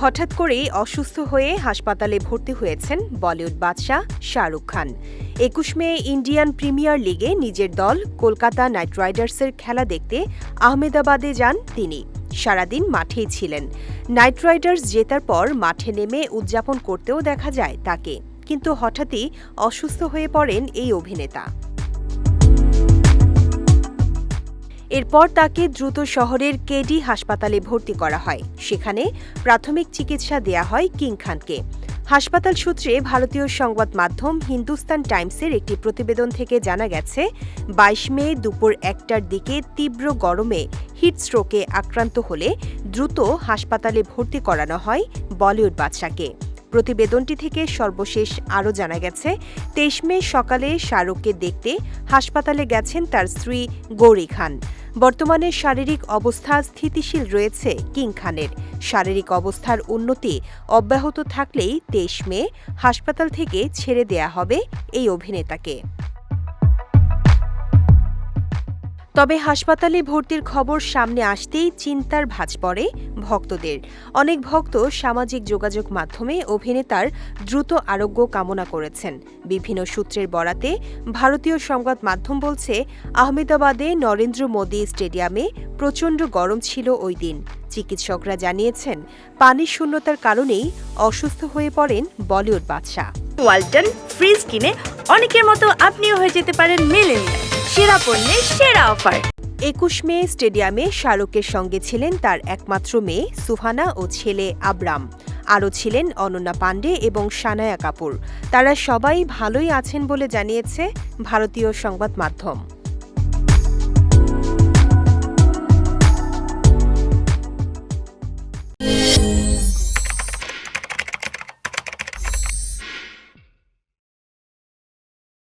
হঠাৎ করেই অসুস্থ হয়ে হাসপাতালে ভর্তি হয়েছেন বলিউড বাদশাহ শাহরুখ খান। একুশ মে ইন্ডিয়ান প্রিমিয়ার লিগে নিজের দল কলকাতা নাইট রাইডার্সের খেলা দেখতে আহমেদাবাদে যান তিনি। সারাদিন মাঠেই ছিলেন। নাইট রাইডার্স জেতার পর মাঠে নেমে উদযাপন করতেও দেখা যায় তাকে। কিন্তু হঠাৎই অসুস্থ হয়ে পড়েন এই অভিনেতা। এরপর তাকে দ্রুত শহরের কেডি হাসপাতালে ভর্তি করা হয়। সেখানে প্রাথমিক চিকিৎসা দেয়া হয় কিং খানকে। হাসপাতাল সূত্রে ভারতীয় সংবাদ মাধ্যম হিন্দুস্তান টাইমসের একটি প্রতিবেদন থেকে জানা গেছে, বাইশ মে দুপুর একটার দিকে তীব্র গরমে হিটস্ট্রোকে আক্রান্ত হলে দ্রুত হাসপাতালে ভর্তি করানো হয় বলিউড বাদশাকে। প্রতিবেদনটি থেকে সর্বশেষ আরও জানা গেছে, তেইশ মে সকালে শাহরুখকে দেখতে হাসপাতালে গেছেন তার স্ত্রী গৌরী খান। বর্তমানে শারীরিক অবস্থা স্থিতিশীল রয়েছে কিং খানের। শারীরিক অবস্থার উন্নতি অব্যাহত থাকলেই তেইশ মে হাসপাতাল থেকে ছেড়ে দেয়া হবে এই অভিনেতাকে। তবে হাসপাতালে ভর্তির খবর সামনে আসতেই চিন্তার ভাঁজ পড়ে ভক্তদের। অনেক ভক্ত সামাজিক যোগাযোগ মাধ্যমে অভিনেতার দ্রুত আরোগ্য কামনা করেছেন। বিভিন্ন সূত্রের বরাতে ভারতীয় সংবাদ মাধ্যম বলছে, আহমেদাবাদে নরেন্দ্র মোদী স্টেডিয়ামে প্রচণ্ড গরম ছিল ওই দিন। চিকিৎসকরা জানিয়েছেন পানির শূন্যতার কারণেই অসুস্থ হয়ে পড়েন বলিউড বাদশাহ। ওয়ালটন ফ্রিজ কিনে অনেকের মতো আপনিও হয়ে যেতে পারেন মিলেনিয়াল। সেরা পণ্যের সেরা অফার। একুশ মে স্টেডিয়ামে শাহরুখের সঙ্গে ছিলেন তার একমাত্র মেয়ে, সুহানা ও ছেলে আব্রাম। আরও ছিলেন অনন্যা পাণ্ডে এবং সানায়া কাপুর। তারা সবাই ভালোই আছেন বলে জানিয়েছে ভারতীয় সংবাদ মাধ্যম।